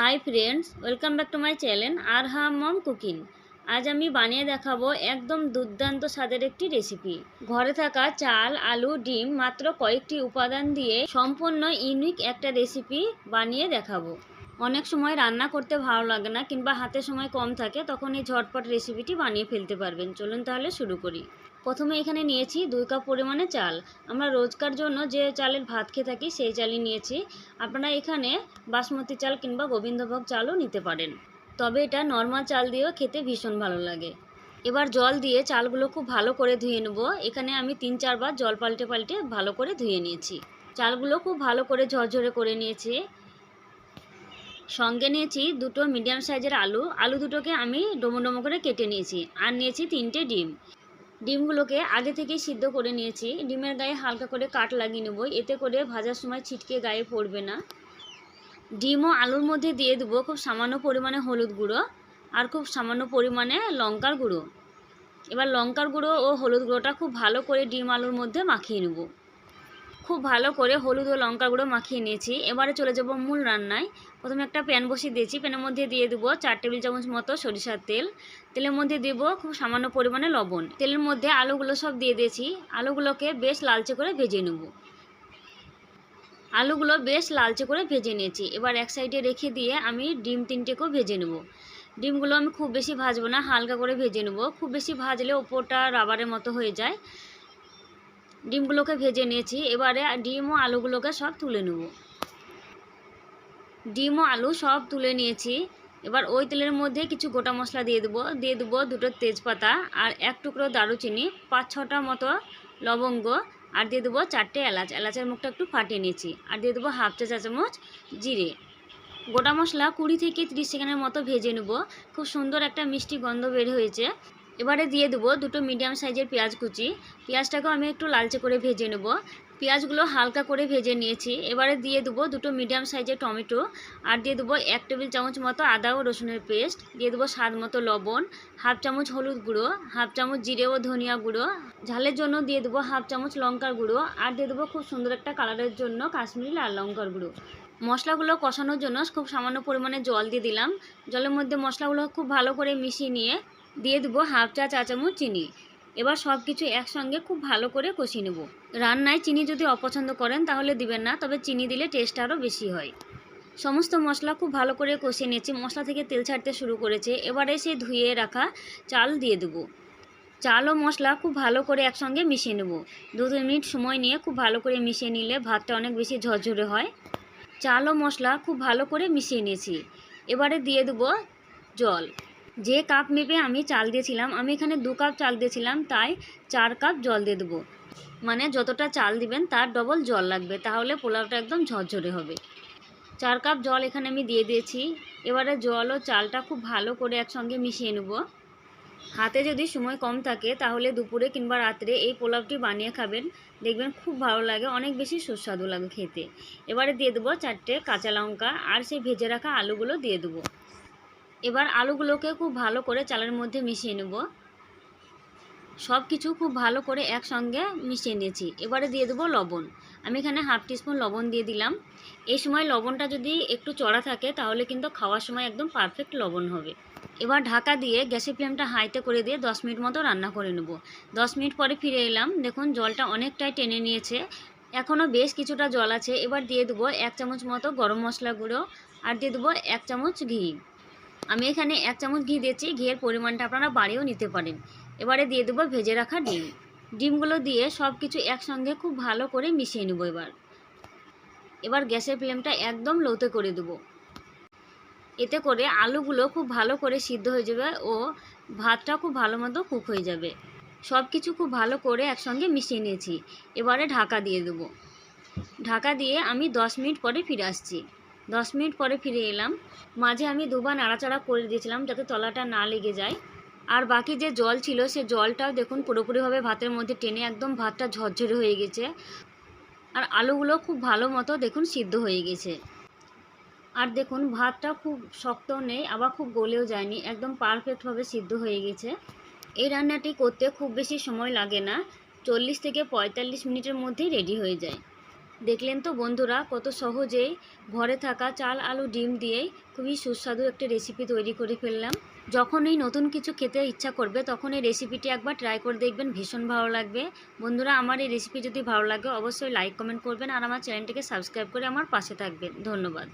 Hi friends welcome back to my channel আর হাম mom cooking আজ আমি বানিয়ে দেখাবো একদম দুর্দান্ত স্বাদের একটি রেসিপি ঘরে থাকা চাল, আলু, ডিম মাত্র কয়েকটি উপাদান দিয়ে সম্পূর্ণ ইউনিক একটা রেসিপি বানিয়ে দেখাবো। অনেক সময় রান্না করতে ভালো লাগে না কিংবা হাতে সময় কম থাকে, তখন এই ঝটপট রেসিপিটি বানিয়ে ফেলতে পারবেন। চলুন তাহলে শুরু করি। প্রথমে এখানে নিয়েছি দুই কাপ পরিমাণে চাল। আমরা রোজকার জন্য যে চালের ভাত খেয়ে থাকি সেই চালই নিয়েছি। আপনারা এখানে বাসমতি চাল কিংবা গোবিন্দভোগ চালও নিতে পারেন। তবে এটা নর্মাল চাল দিয়েও খেতে ভীষণ ভালো লাগে। এবার জল দিয়ে চালগুলো খুব ভালো করে ধুয়ে নেব। এখানে আমি তিন চারবার জল পাল্টে পাল্টে ভালো করে ধুয়ে নিয়েছি। চালগুলো খুব ভালো করে ঝরঝরে করে নিয়েছি। সঙ্গে নিয়েছি দুটো মিডিয়াম সাইজের আলু। আলু দুটোকে আমি ডোমো ডোমো করে কেটে নিয়েছি। আর নিয়েছি তিনটে ডিম। ডিমগুলোকে আগে থেকেই সিদ্ধ করে নিয়েছি। ডিমের গায়ে হালকা করে কাট লাগিয়ে নেব। এতে করে ভাজার সময় ছিটকে গায়ে পড়বে না। ডিম ও আলুর মধ্যে দিয়ে দেবো খুব সামান্য পরিমাণে হলুদ গুঁড়ো আর খুব সামান্য পরিমাণে লঙ্কার গুঁড়ো। এবার লঙ্কার গুঁড়ো ও হলুদ গুঁড়োটা খুব ভালো করে ডিম আলুর মধ্যে মাখিয়ে নেব। খুব ভালো করে হলুদ ও লঙ্কা গুঁড়ো মাখিয়ে নিয়েছি। এবারে চলে যাব মূল রান্নায়। প্রথমে একটা প্যান বসিয়ে দিয়েছি। প্যানের মধ্যে দিয়ে দেবো চার টেবিল চামচ মতো সরিষার তেল। তেলের মধ্যে দেব খুব সামান্য পরিমাণে লবণ। তেলের মধ্যে আলুগুলো সব দিয়ে দিয়েছি। আলুগুলোকে বেশ লালচে করে ভেজে নেব। আলুগুলো বেশ লালচে করে ভেজে নিয়েছি। এবার এক সাইডে রেখে দিয়ে আমি ডিম তিনটেকেও ভেজে নেব। ডিমগুলো আমি খুব বেশি ভাজবো না, হালকা করে ভেজে নেব। খুব বেশি ভাজলে ওপরটা রাবারের মতো হয়ে যায়। ডিমগুলোকে ভেজে নিয়েছি, এবারে ডিম ও আলুগুলোকে সব তুলে নেব। ডিম ও আলু সব তুলে নিয়েছি, এবার ওই তেলের মধ্যে কিছু গোটা মশলা দিয়ে দেবো। দিয়ে দেবো দুটো তেজপাতা আর এক টুকরো দারুচিনি, পাঁচ ছটা মতো লবঙ্গ, আর দিয়ে দেবো চারটে এলাচ। এলাচের মুখটা একটু ফাটিয়ে নিয়েছি, আর দিয়ে দেবো হাফ চা চামচ জিরে। গোটা মশলা কুড়ি থেকে ত্রিশ সেকেন্ডের মতো ভেজে নেব। খুব সুন্দর একটা মিষ্টি গন্ধ বের হয়েছে। এবারে দিয়ে দেবো দুটো মিডিয়াম সাইজের পেঁয়াজ কুচি। পেঁয়াজটাকেও আমি একটু লালচে করে ভেজে নেব। পেঁয়াজগুলো হালকা করে ভেজে নিয়েছি। এবারে দিয়ে দেবো দুটো মিডিয়াম সাইজের টমেটো। আর দিয়ে দেবো এক টেবিল চামচ মতো আদা ও রসুনের পেস্ট। দিয়ে দেবো স্বাদ মতো লবণ, হাফ চামচ হলুদ গুঁড়ো, হাফ চামচ জিরে ও ধনিয়া গুঁড়ো। ঝালের জন্য দিয়ে দেবো হাফ চামচ লঙ্কার গুঁড়ো। আর দিয়ে দেবো খুব সুন্দর একটা কালারের জন্য কাশ্মীরি লাল লঙ্কার গুঁড়ো। মশলাগুলো কষানোর জন্য খুব সামান্য পরিমাণে জল দিয়ে দিলাম। জলের মধ্যে মশলাগুলো খুব ভালো করে মিশিয়ে নিয়ে দিয়ে দেবো হাফ চা চা চামচ চিনি। এবার সব কিছু একসঙ্গে খুব ভালো করে কষিয়ে নেব। রান্নায় চিনি যদি অপছন্দ করেন তাহলে দিবেন না, তবে চিনি দিলে টেস্ট আরও বেশি হয়। সমস্ত মশলা খুব ভালো করে কষিয়ে নিয়েছি, মশলা থেকে তেল ছাড়তে শুরু করেছে। এবারে সেই ধুয়ে রাখা চাল দিয়ে দেবো। চাল ও মশলা খুব ভালো করে একসঙ্গে মিশিয়ে নেব। দু, তিন মিনিট সময় নিয়ে খুব ভালো করে মিশিয়ে নিলে ভাতটা অনেক বেশি ঝরঝরে হয়। চাল ও মশলা খুব ভালো করে মিশিয়ে নিয়েছি। এবারে দিয়ে দেবো জল। যে কাপ মেপে আমি চাল দিয়েছিলাম। আমি এখানে দু কাপ চাল দিয়েছিলাম, তাই চার কাপ জল দিয়ে দেবো। মানে যতটা চাল দিবেন, তার ডবল জল লাগবে। তাহলে পোলাওটা একদম ঝরঝরে হবে। চার কাপ জল এখানে আমি দিয়ে দিয়েছি। এবারে জল ও চালটা খুব ভালো করে একসঙ্গে মিশিয়ে নেব। হাতে যদি সময় কম থাকে, তাহলে দুপুরে কিংবা রাত্রে এই পোলাওটি বানিয়ে খাবেন। দেখবেন খুব ভালো লাগে, অনেক বেশি সুস্বাদু লাগে খেতে। এবারে দিয়ে দেবো চারটে কাঁচা লঙ্কা, আর সেই ভেজে রাখা আলুগুলো দিয়ে দেবো। এবার আলুগুলোকে খুব ভালো করে চালের মধ্যে মিশিয়ে নেব। সব কিছু খুব ভালো করে একসঙ্গে মিশিয়ে নিয়েছি। এবারে দিয়ে দেবো লবণ। আমি এখানে হাফ টিস্পুন লবণ দিয়ে দিলাম। এই সময় লবণটা যদি একটু চড়া থাকে, তাহলে কিন্তু খাওয়ার সময় একদম পারফেক্ট লবণ হবে। এবার ঢাকা দিয়ে গ্যাসের ফ্লেমটা হাইতে করে দিয়ে দশ মিনিট মতো রান্না করে নেব। দশ মিনিট পরে ফিরে এলাম। দেখুন, জলটা অনেকটাই টেনে নিয়েছে। এখনও বেশ কিছুটা জল আছে। এবার দিয়ে দেবো এক চামচ মতো গরম মশলা গুঁড়ো। আর দিয়ে দেবো এক চামচ ঘি। আমি এখানে এক চামচ ঘি দিয়েছি, ঘিয়ের পরিমাণটা আপনারা বাড়িয়েও নিতে পারেন। এবারে দিয়ে দেবো ভেজে রাখা ডিম। ডিমগুলো দিয়ে সব কিছু একসঙ্গে খুব ভালো করে মিশিয়ে নেব এবার। এবার গ্যাসের ফ্লেমটা একদম লোতে করে দেবো। এতে করে আলুগুলো খুব ভালো করে সিদ্ধ হয়ে যাবে ও ভাতটা খুব ভালো মতো কুক হয়ে যাবে। সব কিছু খুব ভালো করে একসঙ্গে মিশিয়ে নিয়েছি। এবারে ঢাকা দিয়ে দেবো। ঢাকা দিয়ে আমি দশ মিনিট পরে ফিরে আসছি। দশ মিনিট পরে ফিরে এলাম। মাঝে আমি দুবার নাড়াচাড়া করে দিয়েছিলাম যাতে তলাটা না লেগে যায়। আর বাকি যে জল ছিল, সে জলটাও দেখুন পুরোপুরিভাবে ভাতের মধ্যে টেনে একদম ভাতটা ঝরঝরে হয়ে গেছে। আর আলুগুলো খুব ভালো মতো দেখুন সিদ্ধ হয়ে গেছে। আর দেখুন ভাতটা খুব শক্ত নেই, আবার খুব গলেও যায়নি, একদম পারফেক্টভাবে সিদ্ধ হয়ে গেছে। এই রান্নাটি করতে খুব বেশি সময় লাগে না, চল্লিশ থেকে পঁয়তাল্লিশ মিনিটের মধ্যেই রেডি হয়ে যায়। দেখলেন তো বন্ধুরা, কত সহজেই ঘরে থাকা চাল, আলু, ডিম দিয়েই খুবই সুস্বাদু একটা রেসিপি তৈরি করে ফেললাম। যখন এই নতুন কিছু খেতে ইচ্ছা করবে, তখন এই রেসিপিটি একবার ট্রাই করে দেখবেন, ভীষণ ভালো লাগবে। বন্ধুরা, আমার এই রেসিপি যদি ভালো লাগে, অবশ্যই লাইক কমেন্ট করবেন আর আমার চ্যানেলটিকে সাবস্ক্রাইব করে আমার পাশে থাকবেন। ধন্যবাদ।